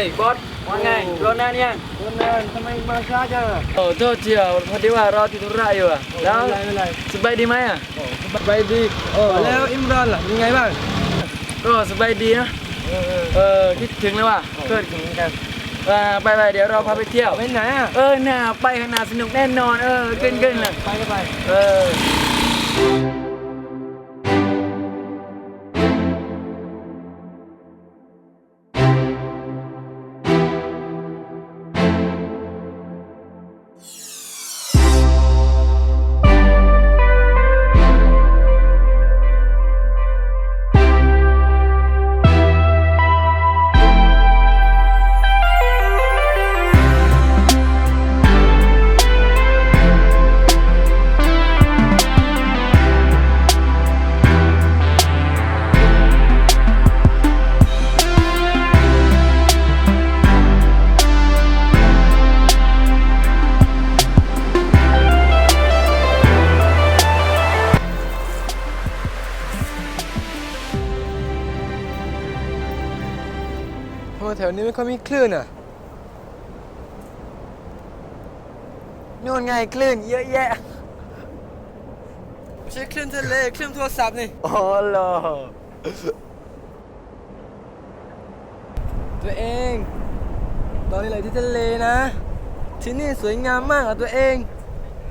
เอ้ยบอสว่าไงรอนานยังคนนั้นทำไมมาช้าจังอะโอ้โทษทีอะพอดีว่ารอติดธุระอยู่อะแล้วไม่เป็นไรสบายดีไหมอะสบายดีเออแล้วอิมรานล่ะยังไงบ้างก็สบายดีนะเออเออเออคิดถึงเลยว่ะเพื่เพื่ออนนเหมือนกันอ่าไปไปเดี๋ยวเราพาไปเที่ยวไปไหนอะเออน่าไปข้างหน้าสนุกแน่นอนเออเกินเกินเลยไปก็ไปเออ แถวนี้ไม่ค่อยมีคลื่นอะนู่นไงคลื่นเยอะแยะไม่ใช่คลื่นทะเลคลื่นโทรศัพท์นี่อ๋อเหรอตัวเอง ตอนนี้เลยที่ทะเลนะ ที่นี่สวยงามมากอะตัวเอง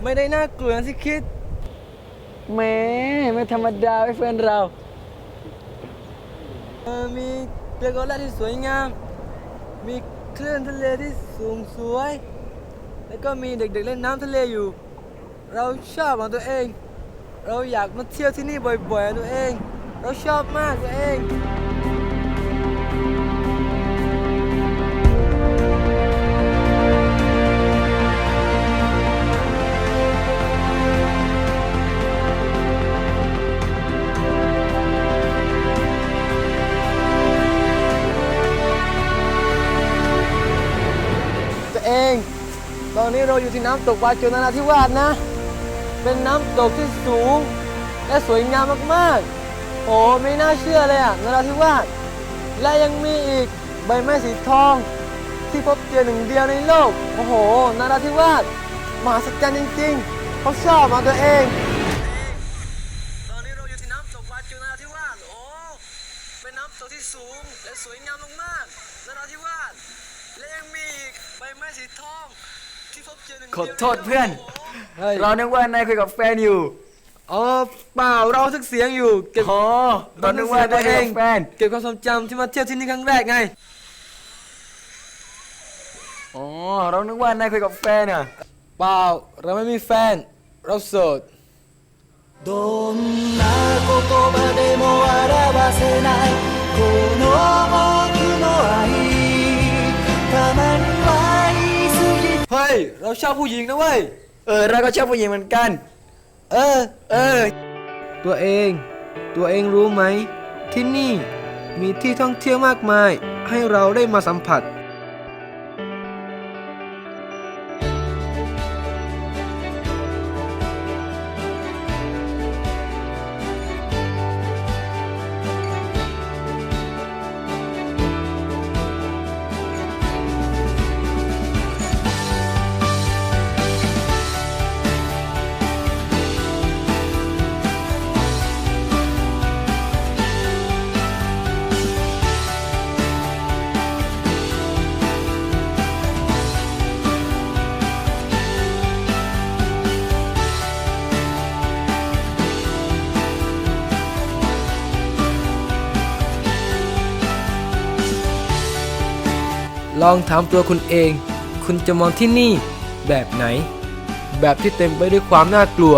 ไม่ได้น่ากลัวอย่างที่คิดแหม่ไม่ธรรมดาไอ้เพื่อนเรา เออมีเรือโกล่าที่สวยงาม มีคลื่นทะเลที่สูงสวย แล้วก็มีเด็กๆเล่นน้ำทะเลอยู่ เราชอบของตัวเอง เราอยากมาเที่ยวที่นี่บ่อยๆตัวเอง เราชอบมากตัวเอง นี้เราอยู่ที่น้ำตกวาโจนาราธิวาสนะ เป็นน้ำตกที่สูง และสวยงามมากๆ โอ้ไม่น่าเชื่อเลยอะนราธิวาสและยังมีอีกใบไม้สีทอง ที่พบเจอหนึ่งเดียวในโลก โอ้โหนราธิวาสมหัศจรรย์จริงๆเขาชอบมาตัวเองตอนนี้เราอยู่ที่น้ำตกวาจูนราธิวาสโอ้เป็นน้ำตกที่สูงและสวยงามมากๆนราธิวาสและยังมีอีกใบไม้สีทอง ที่พบเจอหนึ่ง ขอ เดียว โทษเพื่อน เฮ้ย เรานึกว่านายคุยกับแฟนอยู่ อ๋อเปล่าเราทึกเสียงอยู่เก็บ อ๋อเรานึกว่านายคุยกับแฟน เก็บความทรงจำที่มาเที่ยวที่นี่ครั้งแรกไง อ๋อ เรานึกว่านายคุยกับแฟนอ่ะ เปล่า เราไม่มีแฟน เราโสด どんな言葉でも表せない เฮ้ยเราชอบผู้หญิงนะเว้ย เออ เราก็ชอบผู้หญิงเหมือนกัน เออ เออ ตัวเอง ตัวเองรู้ไหม ที่นี่มีที่ท่องเที่ยวมากมาย ให้เราได้มาสัมผัส ลองถามตัวคุณเอง คุณจะมองที่นี่แบบไหน แบบที่เต็มไปด้วยความน่ากลัว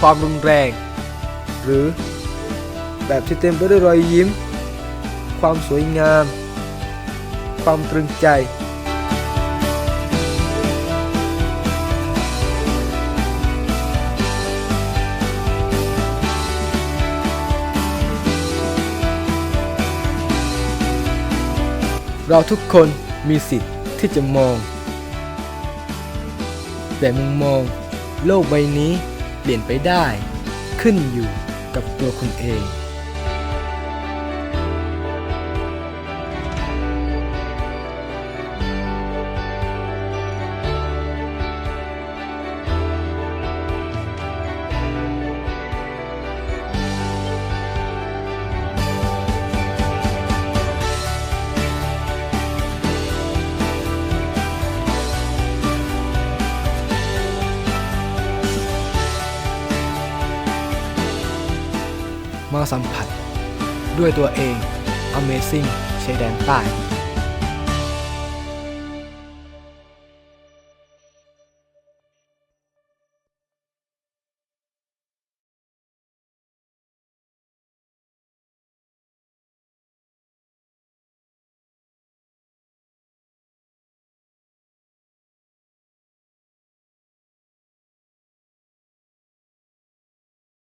ความรุนแรง หรือ แบบที่เต็มไปด้วยรอยยิ้ม ความสวยงาม ความตรึงใจเราทุกคน มีสิทธิ์ที่จะมอง แต่มุมมองโลกใบนี้เปลี่ยนไปได้ ขึ้นอยู่กับตัวคุณเอง สัมผัส ด้วยตัวเอง Amazing ชายแดนใต้